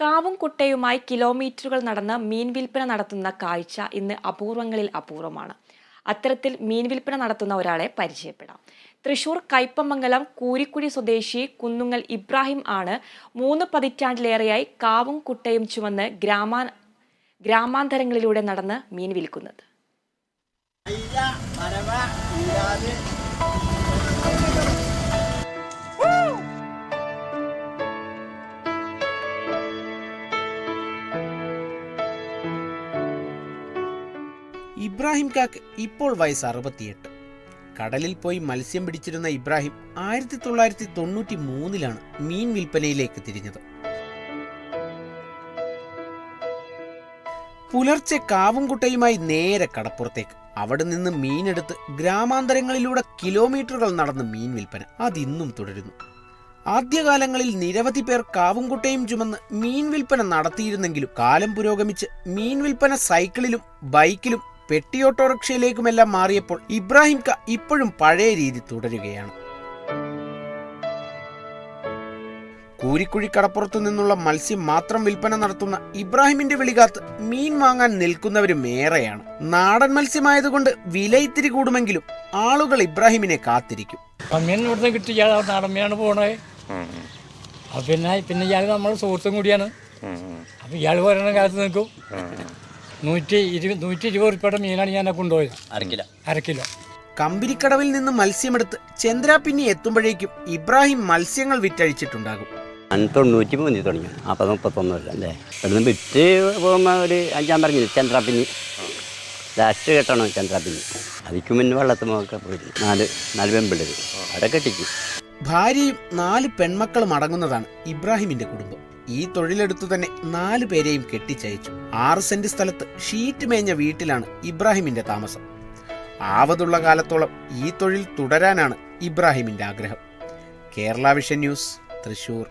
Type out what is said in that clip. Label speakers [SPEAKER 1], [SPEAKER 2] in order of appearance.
[SPEAKER 1] കാവും കുട്ടയുമായി കിലോമീറ്ററുകൾ നടന്ന് മീൻ വിൽപ്പന നടത്തുന്ന കാഴ്ച ഇന്ന് അപൂർവങ്ങളിൽ അപൂർവമാണ്. അത്തരത്തിൽ മീൻ വിൽപ്പന നടത്തുന്ന ഒരാളെ പരിചയപ്പെടാം. തൃശൂർ കയ്പമംഗലം കൂരിക്കുഴി സ്വദേശി കുന്നുങ്ങൽ ഇബ്രാഹിം ആണ് മൂന്ന് പതിറ്റാണ്ടിലേറെയായി കാവും കുട്ടയും ചുമന്ന് ഗ്രാമാ ഗ്രാമാന്തരങ്ങളിലൂടെ നടന്ന് മീൻ വിൽക്കുന്നത്.
[SPEAKER 2] ഇബ്രാഹിം കാക്ക് ഇപ്പോൾ വയസ്സ് അറുപത്തിയെട്ട്. കടലിൽ പോയി മത്സ്യം പിടിച്ചിരുന്ന ഇബ്രാഹിം ആയിരത്തി തൊള്ളായിരത്തി തൊണ്ണൂറ്റി മൂന്നിലാണ് മീൻ വിൽപ്പനയിലേക്ക് തിരിഞ്ഞത്. പുലർച്ചെ കാവുംകുട്ടയുമായി നേരെ കടപ്പുറത്തേക്ക്. അവിടെ നിന്ന് മീനെടുത്ത് ഗ്രാമാന്തരങ്ങളിലൂടെ കിലോമീറ്ററുകൾ നടന്ന് മീൻ വിൽപ്പന. അതിന്നും തുടരുന്നു. ആദ്യകാലങ്ങളിൽ നിരവധി പേർ കാവുംകുട്ടയും ചുമന്ന് മീൻ വിൽപ്പന നടത്തിയിരുന്നെങ്കിലും കാലം പുരോഗമിച്ച് മീൻ വിൽപ്പന സൈക്കിളിലും ബൈക്കിലും പെട്ടി ഓട്ടോറിക്ഷയിലേക്കുമെല്ലാം മാറിയപ്പോൾ ഇബ്രാഹിം ക ഇപ്പോഴും പഴയ രീതി തുടരുകയാണ്. കൂരിക്കുഴി കടപ്പുറത്തു നിന്നുള്ള മത്സ്യം മാത്രം വിൽപ്പന നടത്തുന്ന ഇബ്രാഹിമിന്റെ വിളികാത്ത് മീൻ വാങ്ങാൻ നിൽക്കുന്നവരും ഏറെയാണ്. നാടൻ മത്സ്യമായതുകൊണ്ട് വില ഇത്തിരി കൂടുമെങ്കിലും ആളുകൾ ഇബ്രാഹിമിനെ കാത്തിരിക്കും.
[SPEAKER 3] മീൻ ഇവിടുന്ന് കിട്ടി ഇയാൾ നാടൻ മീനാണ് പോണത് അപ്പം പിന്നെ പിന്നെ ഇയാൾ നമ്മുടെ സുഹൃത്തും കൂടിയാണ്. അപ്പൊ ഇയാൾ പറയുന്ന കാലത്ത് നിൽക്കും. നൂറ്റി ഇരുപത് നൂറ്റി ഇരുപത് ഉറുപ്പയുടെ മീനാണ് ഞാൻ കൊണ്ടുപോയത്.
[SPEAKER 4] അരക്കിലോ
[SPEAKER 3] അരക്കിലോ കിലോ.
[SPEAKER 2] കമ്പിരിക്കടവിൽ നിന്ന് മത്സ്യമെടുത്ത് ചന്ദ്രാപിന്നി എത്തുമ്പോഴേക്കും ഇബ്രാഹിം മത്സ്യങ്ങൾ വിറ്റഴിച്ചിട്ടുണ്ടാകും.
[SPEAKER 5] ഞാൻ തൊണ്ണൂറ്റി മൂന്നിൽ തുടങ്ങി അപ്പം മുപ്പത്തൊന്നുമില്ല അല്ലേ? ഇവിടുന്ന് വിറ്റ് പോകുമ്പോൾ ഒരു ലാസ്റ്റ് കെട്ടണം അതിക്ക് മുന്നേ വെള്ളത്തുമൊക്കെ പോയി. നാല് നാല് പെമ്പിള്ളേർ അവിടെ കെട്ടിച്ചു
[SPEAKER 2] ഭാര്യയും നാല് പെൺമക്കളും അടങ്ങുന്നതാണ് ഇബ്രാഹിമിന്റെ കുടുംബം. ഈ തൊഴിലെടുത്തു തന്നെ നാലു പേരെയും കെട്ടിച്ചയച്ചു. ആറ് സെന്റ് സ്ഥലത്ത് ഷീറ്റ് മേഞ്ഞ വീട്ടിലാണ് ഇബ്രാഹിമിന്റെ താമസം. ആവതുള്ള കാലത്തോളം ഈ തൊഴിൽ തുടരാനാണ് ഇബ്രാഹിമിന്റെ ആഗ്രഹം. Kerala vision news Thrissur.